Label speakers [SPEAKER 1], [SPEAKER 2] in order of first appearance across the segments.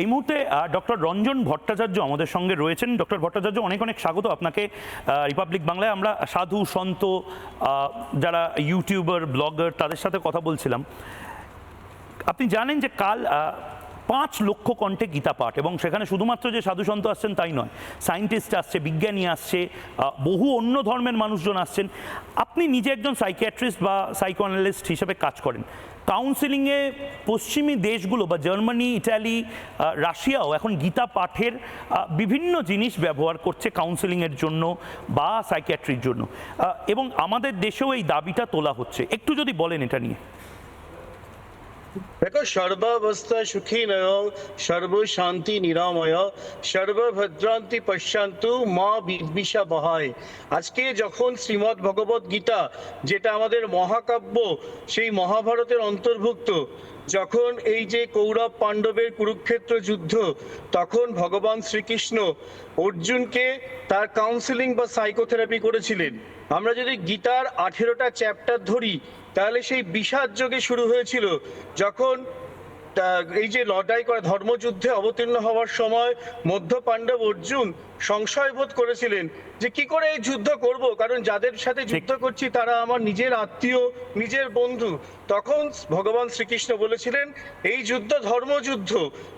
[SPEAKER 1] এই মুহূর্তে ডক্টর রঞ্জন ভট্টাচার্য আমাদের সঙ্গে রয়েছেন। ডক্টর ভট্টাচার্য, অনেক অনেক স্বাগত আপনাকে। রিপাবলিক বাংলায় আমরা সাধু, সন্ত যারা ইউটিউবার ব্লগার তাদের সাথে কথা বলছিলাম। আপনি জানেন যে কাল পাঁচ লক্ষ কণ্ঠে গীতা পাঠ এবং সেখানে শুধুমাত্র যে সাধু, সন্ত আসছেন তাই নয় সায়েন্টিস্ট আসছে, বিজ্ঞানী আসছে বহু অন্য ধর্মের মানুষজন আসছেন। আপনি নিজে একজন সাইকিয়াট্রিস্ট বা সাইকোঅ্যানালিস্ট হিসেবে কাজ করেন। কাউন্সিলিংয়ে পশ্চিমী দেশগুলো বা জার্মানি ইটালি রাশিয়াও এখন গীতা পাঠের বিভিন্ন জিনিস ব্যবহার করছে কাউন্সিলিংয়ের জন্য বা সাইকিয়াট্রির জন্য। এবং আমাদের দেশেও এই দাবিটা তোলা হচ্ছে। একটু যদি বলেন এটা নিয়ে।
[SPEAKER 2] দেখো, সর্বাবস্থা সুখী নয় সর্ব শান্তি নিরাময়, সর্বভদ্রান্তি পশ্যান্তু মা বিদ্বিষা বহায় আজকে যখন শ্রীমৎ ভগবত গীতা, যেটা আমাদের মহাকাব্য, সেই মহাভারতের অন্তর্ভুক্ত, যখন এই যে কৌরব পাণ্ডবের কুরুক্ষেত্র যুদ্ধ, তখন ভগবান শ্রীকৃষ্ণ অর্জুনকে তার কাউন্সিলিং বা সাইকোথেরাপি করেছিলেন। আমরা যদি গীতার আঠেরোটা চ্যাপ্টার ধরি তাহলে সেই বিষাদ যোগে শুরু হয়েছিল যখন এই যে লড়াই করে ধর্মযুদ্ধে অবতীর্ণ হওয়ার সময় মধ্য পাণ্ডব অর্জুন সংশয় বোধ করেছিলেন যে কি করে এই যুদ্ধ করব? কারণ যাদের সাথে যুদ্ধ করছি তারা আমার নিজের আত্মীয় নিজের বন্ধু। তখন ভগবান শ্রীকৃষ্ণ বলেছিলেন এই যুদ্ধ ধর্মযুদ্ধ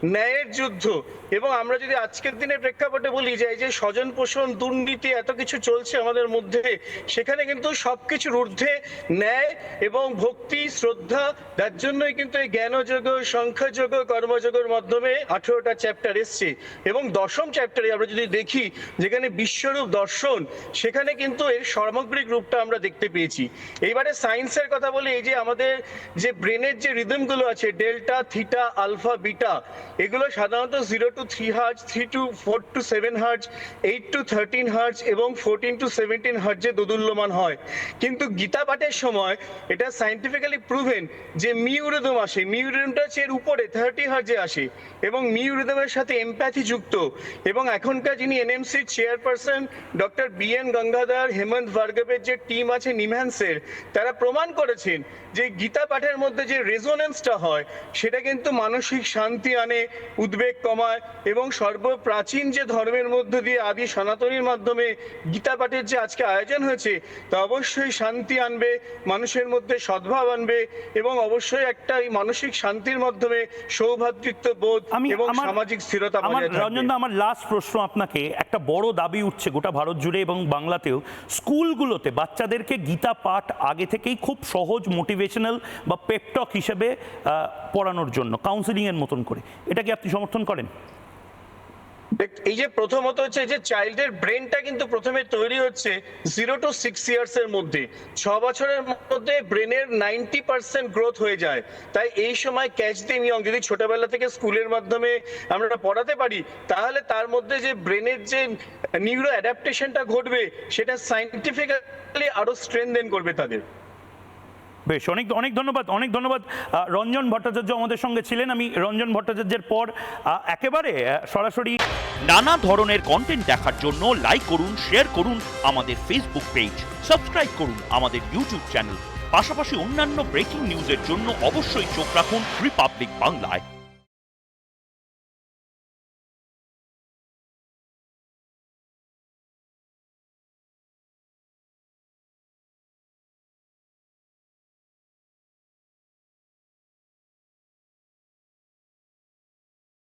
[SPEAKER 2] ন্যায়ের যুদ্ধ। এবং আমরা যদি আজকের দিনের প্রেক্ষাপটে বলি যে এই যে স্বজন পোষণ দুর্নীতি এত কিছু চলছে আমাদের মধ্যে সেখানে কিন্তু সবকিছুর ঊর্ধ্বে ন্যায় এবং ভক্তি শ্রদ্ধা তার জন্যই কিন্তু এই জ্ঞানযোগ সংখ্যাযোগ কর্মযোগের মাধ্যমে আঠেরোটা চ্যাপ্টার এসছে। এবং দশম চ্যাপ্টারে আমরা যদি দেখি, যেখানে বিশ্বরূপ দর্শন, সেখানে কিন্তু এর সামগ্রিক রূপটা আমরা দেখতে পেয়েছি। এইবারে সায়েন্সের কথা বলি, এই যে আমাদের যে ব্রেনের যে রিদমগুলো আছে ডেল্টা থিটা আলফা বিটা এগুলো সাধারণত zero to three hertz three to four to seven hertz eight to thirteen hertz এবং ফোরটিন টু সেভেন্টিন হার্জে দোদুল্যমান হয়। কিন্তু গীতা পাঠের সময় এটা সাইন্টিফিক্যালি প্রুভেন যে মিউ রিদম আসে। মিউ রিদমটা হচ্ছে এর উপরে থার্টি হার্জে আসে এবং মিউ রিদমের সাথে এমপ্যাথি যুক্ত এবং এখনকার যিনি এনএমসির chairperson doctor B N Gangadhar, Hemant ভার্গবের যে টিম আছে নিমহ্যান্সের তারা প্রমাণ করেছেন যে গীতা পাঠের মধ্যে যে রেজোনেন্সটা হয়, সেটা কিন্তু মানসিক শান্তি আনে, উদ্বেগ কমায় এবং সর্বপ্রাচীন যে ধর্মের মধ্য দিয়ে আদি সনাতনীর মাধ্যমে গীতা পাঠের যে আজকে আয়োজন হয়েছে, তা অবশ্যই শান্তি আনবে, মানুষের মধ্যে সদ্ভাব আনবে এবং অবশ্যই একটা এই মানসিক শান্তির মাধ্যমে সৌভাতৃত্ব বোধ এবং সামাজিক স্থিরতা বজায় থাকবে।
[SPEAKER 1] রঞ্জন আমার লাস্ট প্রশ্ন আপনাকে। একটা বড় দাবি উঠছে গোটা ভারত জুড়ে এবং বাংলাতেও। স্কুলগুলোতে বাচ্চাদেরকে গীতা পাঠ আগে থেকেই খুব সহজ মোটিভেশনাল বা পেপটক হিসেবে আহ, পড়ানোর জন্য কাউন্সিলিং এর মতন করে। এটা কি আপনি সমর্থন করেন?
[SPEAKER 2] এই যে প্রথমত হচ্ছে যে চাইল্ডের ব্রেনটা কিন্তু প্রথমে তৈরি হচ্ছে জিরো টু সিক্স ইয়ার্স এর মধ্যে। ছ বছরের মধ্যে ব্রেনের নাইনটি পার্সেন্ট গ্রোথ হয়ে যায়। তাই এই সময় ক্যাচ দিম ইয়ং যদি ছোটবেলা থেকে স্কুলের মাধ্যমে আমরা পড়াতে পারি, তাহলে তার মধ্যে যে ব্রেনের যে নিউরো অ্যাডাপ্টেশনটা ঘটবে, সেটা সাইন্টিফিক্যালি আরও স্ট্রেনদেন করবে তাদের।
[SPEAKER 1] বেশ, অনেক অনেক ধন্যবাদ অনেক ধন্যবাদ রঞ্জন ভট্টাচার্য আমাদের সঙ্গে ছিলেন। আমি রঞ্জন ভট্টাচার্যের পর একেবারে সরাসরি
[SPEAKER 3] নানা ধরনের কন্টেন্ট দেখার জন্য লাইক করুন শেয়ার করুন আমাদের ফেসবুক পেজ সাবস্ক্রাইব করুন আমাদের ইউটিউব চ্যানেল পাশাপাশি অন্যান্য ব্রেকিং নিউজের জন্য অবশ্যই চোখ রাখুন রিপাবলিক বাংলায়